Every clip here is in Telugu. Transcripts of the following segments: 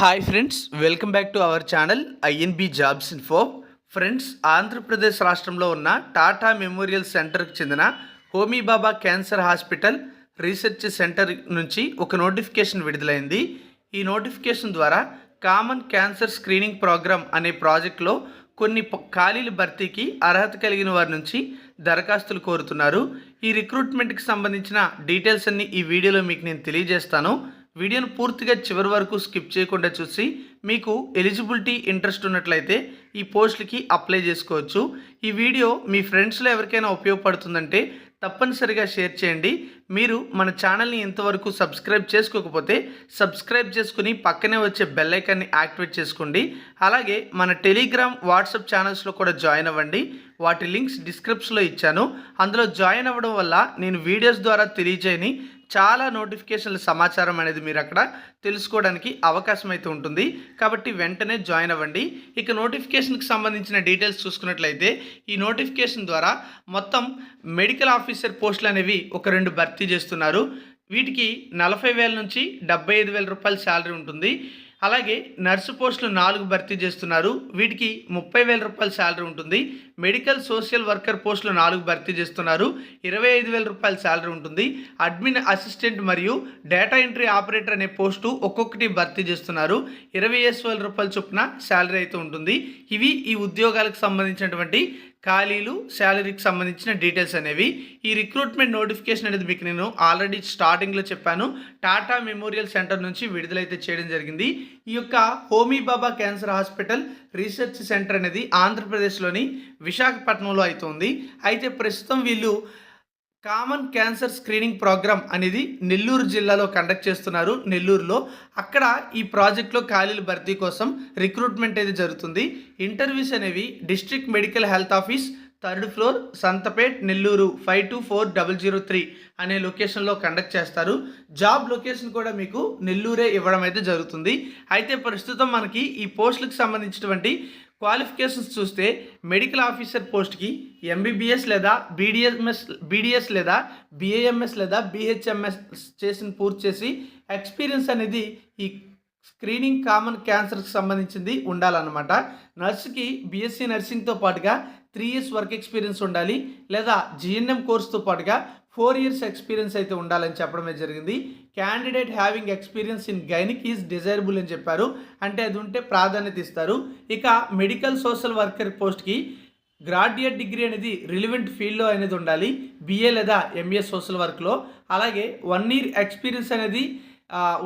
Hi friends welcome back to our channel I N B jobs info friends Andhra Pradesh రాష్ట్రంలో ఉన్న టాటా మెమోరియల్ సెంటర్కి చెందిన Homi Bhabha cancer hospital research centre నుంచి ఒక నోటిఫికేషన్ విడుదలైంది. ఈ నోటిఫికేషన్ ద్వారా కామన్ క్యాన్సర్ స్క్రీనింగ్ ప్రోగ్రామ్ అనే ప్రాజెక్ట్లో కొన్ని ఖాళీల భర్తీకి అర్హత కలిగిన వారి నుంచి దరఖాస్తులు కోరుతున్నారు. ఈ రిక్రూట్మెంట్కి సంబంధించిన డీటెయిల్స్ అన్ని ఈ వీడియోలో మీకు నేను తెలియజేస్తాను. వీడియోను పూర్తిగా చివరి వరకు స్కిప్ చేయకుండా చూసి మీకు ఎలిజిబిలిటీ ఇంట్రెస్ట్ ఉన్నట్లయితే ఈ పోస్టులకి అప్లై చేసుకోవచ్చు. ఈ వీడియో మీ ఫ్రెండ్స్లో ఎవరికైనా ఉపయోగపడుతుందంటే తప్పనిసరిగా షేర్ చేయండి. మీరు మన ఛానల్ని ఇంతవరకు సబ్స్క్రైబ్ చేసుకోకపోతే సబ్స్క్రైబ్ చేసుకుని పక్కనే వచ్చే బెల్లైకాన్ని యాక్టివేట్ చేసుకోండి. అలాగే మన టెలిగ్రామ్ వాట్సాప్ ఛానల్స్లో కూడా జాయిన్ అవ్వండి. వాటి లింక్స్ డిస్క్రిప్షన్లో ఇచ్చాను. అందులో జాయిన్ అవ్వడం వల్ల నేను వీడియోస్ ద్వారా తెలియజేయని చాలా నోటిఫికేషన్ల సమాచారం అనేది మీరు అక్కడ తెలుసుకోవడానికి అవకాశం అయితే ఉంటుంది. కాబట్టి వెంటనే జాయిన్ అవ్వండి. ఇక నోటిఫికేషన్కి సంబంధించిన డీటెయిల్స్ చూసుకున్నట్లయితే ఈ నోటిఫికేషన్ ద్వారా మొత్తం మెడికల్ ఆఫీసర్ పోస్టులు అనేవి ఒక రెండు భర్తీ చేస్తున్నారు. వీటికి నలభై వేల నుంచి డెబ్బై ఐదు వేల రూపాయల శాలరీ ఉంటుంది. అలాగే నర్సు పోస్టులు నాలుగు భర్తీ చేస్తున్నారు. వీటికి ముప్పై వేల రూపాయల శాలరీ ఉంటుంది. మెడికల్ సోషల్ వర్కర్ పోస్టులు నాలుగు భర్తీ చేస్తున్నారు. ఇరవై ఐదు వేల రూపాయల శాలరీ ఉంటుంది. అడ్మిన్ అసిస్టెంట్ మరియు డేటా ఎంట్రీ ఆపరేటర్ అనే పోస్టు ఒక్కొక్కటి భర్తీ చేస్తున్నారు. ఇరవై ఐదు వేల రూపాయల చొప్పున శాలరీ అయితే ఉంటుంది. ఇవి ఈ ఉద్యోగాలకు సంబంధించినటువంటి ఖాళీలు శాలరీకి సంబంధించిన డీటెయిల్స్ అనేవి. ఈ రిక్రూట్మెంట్ నోటిఫికేషన్ అనేది మీకు నేను ఆల్రెడీ స్టార్టింగ్లో చెప్పాను. టాటా మెమోరియల్ సెంటర్ నుంచి విడుదలైతే చేయడం జరిగింది. ఈ యొక్క Homi Bhabha cancer hospital research centre అనేది ఆంధ్రప్రదేశ్లోని విశాఖపట్నంలో అవుతుంది అయితే ప్రస్తుతం వీళ్ళు కామన్ క్యాన్సర్ స్క్రీనింగ్ ప్రోగ్రామ్ అనేది నెల్లూరు జిల్లాలో కండక్ట్ చేస్తున్నారు. నెల్లూరులో అక్కడ ఈ ప్రాజెక్ట్లో ఖాళీల భర్తీ కోసం రిక్రూట్మెంట్ అయితే జరుగుతుంది. ఇంటర్వ్యూస్ అనేవి district medical health office third floor Santhapet Nellore five two four double zero three అనే లొకేషన్లో కండక్ట్ చేస్తారు. జాబ్ లొకేషన్ కూడా మీకు నెల్లూరే ఇవ్వడం అయితే జరుగుతుంది. అయితే ప్రస్తుతం మనకి ఈ పోస్టులకు సంబంధించినటువంటి క్వాలిఫికేషన్స్ చూస్తే మెడికల్ ఆఫీసర్ పోస్ట్కి ఎంబీబీఎస్ లేదా బీడిఎంఎస్ బీడిఎస్ లేదా బిఏఎంఎస్ లేదా బిహెచ్ఎంఎస్ చేసిన పూర్తి చేసి ఎక్స్పీరియన్స్ అనేది ఈ స్క్రీనింగ్ కామన్ క్యాన్సర్కి సంబంధించింది ఉండాలన్నమాట. నర్సుకి బీఎస్సీ నర్సింగ్తో పాటుగా త్రీ ఇయర్స్ వర్క్ ఎక్స్పీరియన్స్ ఉండాలి లేదా జిఎన్ఎం కోర్స్తో పాటుగా ఫోర్ ఇయర్స్ ఎక్స్పీరియన్స్ అయితే ఉండాలని చెప్పడమే జరిగింది. Candidate having experience in gynaec is desirable అని చెప్పారు. అంటే అది ఉంటే ప్రాధాన్యత ఇస్తారు. ఇక మెడికల్ సోషల్ వర్కర్ పోస్ట్కి గ్రాడ్యుయేట్ డిగ్రీ అనేది రిలివెంట్ ఫీల్డ్లో అనేది ఉండాలి. బిఏ లేదా ఎంఏ సోషల్ వర్క్లో. అలాగే వన్ ఇయర్ ఎక్స్పీరియన్స్ అనేది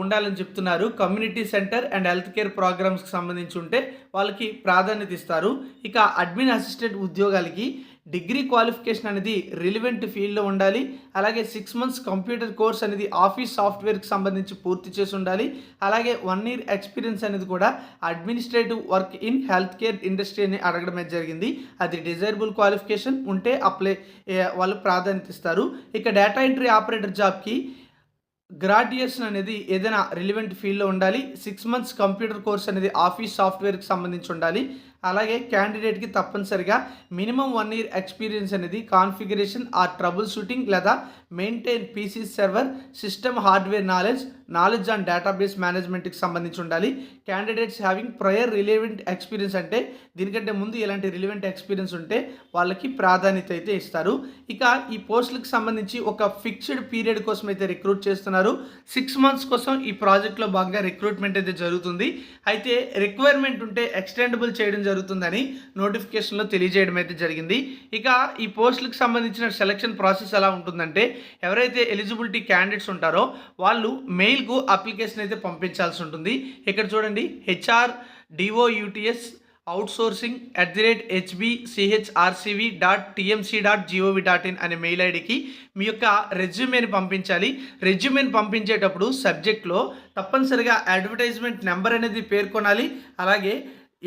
ఉండాలని చెప్తున్నారు. Community centre and health care ప్రోగ్రామ్స్కి సంబంధించి ఉంటే వాళ్ళకి ప్రాధాన్యత ఇస్తారు. ఇక అడ్మిన్ అసిస్టెంట్ ఉద్యోగాలకి డిగ్రీ క్వాలిఫికేషన్ అనేది రిలివెంట్ ఫీల్డ్లో ఉండాలి. అలాగే సిక్స్ మంత్స్ కంప్యూటర్ కోర్స్ అనేది ఆఫీస్ సాఫ్ట్వేర్కి సంబంధించి పూర్తి చేసి ఉండాలి. అలాగే వన్ ఇయర్ ఎక్స్పీరియన్స్ అనేది కూడా administrative work in health care industry అని అడగడం జరిగింది. అది డిజైరబుల్ క్వాలిఫికేషన్ ఉంటే అప్లై వాళ్ళు ప్రాధాన్యత ఇస్తారు. ఇక డేటా ఎంట్రీ ఆపరేటర్ జాబ్కి గ్రాడ్యుయేషన్ అనేది ఏదైనా రిలివెంట్ ఫీల్డ్లో ఉండాలి. సిక్స్ మంత్స్ కంప్యూటర్ కోర్స్ అనేది ఆఫీస్ సాఫ్ట్వేర్కి సంబంధించి ఉండాలి. అలాగే క్యాండిడేట్కి తప్పనిసరిగా మినిమం వన్ ఇయర్ ఎక్స్పీరియన్స్ అనేది కాన్ఫిగరేషన్ ఆర్ ట్రబుల్ షూటింగ్ లేదా maintain PC server system hardware knowledge knowledge and database మేనేజ్మెంట్కి సంబంధించి ఉండాలి. Candidates having prior relevant experience అంటే దీనికంటే ముందు ఎలాంటి రిలేవెంట్ ఎక్స్పీరియన్స్ ఉంటే వాళ్ళకి ప్రాధాన్యత అయితే ఇస్తారు. ఇక ఈ పోస్టులకు సంబంధించి ఒక ఫిక్స్డ్ పీరియడ్ కోసం అయితే రిక్రూట్ చేస్తున్నారు. సిక్స్ మంత్స్ కోసం ఈ ప్రాజెక్ట్లో భాగంగా రిక్రూట్మెంట్ అయితే జరుగుతుంది. అయితే రిక్వైర్మెంట్ ఉంటే ఎక్స్టెండబుల్ చేయడం జరుగుతుందని నోటిఫికేషన్లో తెలియజేయడం అయితే జరిగింది. ఇక ఈ పోస్టులకు సంబంధించిన సెలక్షన్ ప్రాసెస్ ఎలా ఉంటుందంటే ఎవరైతే ఎలిజిబిలిటీ క్యాండిడేట్స్ ఉంటారో వాళ్ళు మెయిల్కు అప్లికేషన్ అయితే పంపించాల్సి ఉంటుంది. ఇక్కడ చూడండి HR DOUTS outsourcing at the rate HBCHRCV dot TMC dot GOV dot in అనే మెయిల్ ఐడికి మీ యొక్క రెజ్యూమేని పంపించాలి. రెజ్యూమేని పంపించేటప్పుడు సబ్జెక్ట్లో తప్పనిసరిగా అడ్వర్టైజ్మెంట్ నెంబర్ అనేది పేర్కొనాలి. అలాగే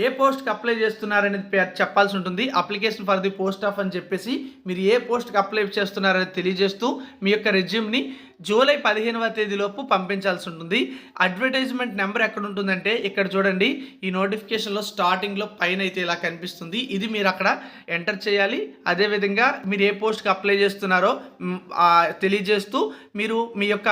ఏ పోస్ట్కి అప్లై చేస్తున్నారనేది చెప్పాల్సి ఉంటుంది. Application for the post of అని చెప్పేసి మీరు ఏ పోస్ట్కి అప్లై చేస్తున్నారనేది తెలియజేస్తూ మీ యొక్క రెజ్యూమ్ని జూలై పదిహేనవ తేదీలోపు పంపించాల్సి ఉంటుంది అడ్వర్టైజ్మెంట్ నెంబర్ ఎక్కడ ఉంటుందంటే ఇక్కడ చూడండి. ఈ నోటిఫికేషన్లో స్టార్టింగ్లో పైన అయితే ఇలా కనిపిస్తుంది. ఇది మీరు అక్కడ ఎంటర్ చేయాలి. అదేవిధంగా మీరు ఏ పోస్ట్కి అప్లై చేస్తున్నారో తెలియజేస్తూ మీరు మీ యొక్క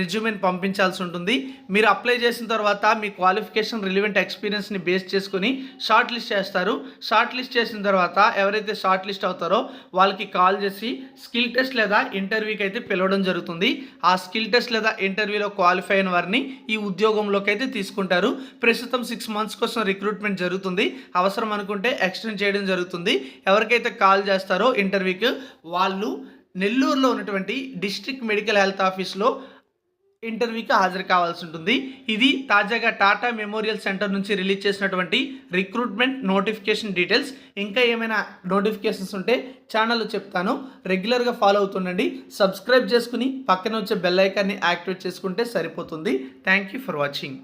రెజ్యూమెని పంపించాల్సి ఉంటుంది మీరు అప్లై చేసిన తర్వాత మీ క్వాలిఫికేషన్ రిలివెంట్ ఎక్స్పీరియన్స్ని బేస్ చేసుకుని షార్ట్ లిస్ట్ చేస్తారు. షార్ట్ లిస్ట్ చేసిన తర్వాత ఎవరైతే షార్ట్ లిస్ట్ అవుతారో వాళ్ళకి కాల్ చేసి స్కిల్ టెస్ట్ లేదా ఇంటర్వ్యూకి అయితే పిలవడం జరుగుతుంది. ఆ స్కిల్ టెస్ట్ లేదా ఇంటర్వ్యూలో క్వాలిఫై అయిన వారిని ఈ ఉద్యోగంలోకి అయితే తీసుకుంటారు. ప్రస్తుతం సిక్స్ మంత్స్ కోసం రిక్రూట్మెంట్ జరుగుతుంది. అవసరం అనుకుంటే ఎక్స్టెండ్ చేయడం జరుగుతుంది. ఎవరికైతే కాల్ చేస్తారో ఇంటర్వ్యూకి వాళ్ళు నెల్లూరులో ఉన్నటువంటి డిస్ట్రిక్ట్ మెడికల్ హెల్త్ ఆఫీస్లో ఇంటర్వ్యూకి హాజరు కావాల్సి ఉంటుంది. ఇది తాజాగా టాటా మెమోరియల్ సెంటర్ నుంచి రిలీజ్ చేసినటువంటి రిక్రూట్మెంట్ నోటిఫికేషన్ డీటెయిల్స్. ఇంకా ఏమైనా నోటిఫికేషన్స్ ఉంటే ఛానల్లో చెప్తాను. రెగ్యులర్గా ఫాలో అవుతుండండి. సబ్స్క్రైబ్ చేసుకుని పక్కన వచ్చే బెల్ ఐకాన్ని యాక్టివేట్ చేసుకుంటే సరిపోతుంది. Thank you for watching.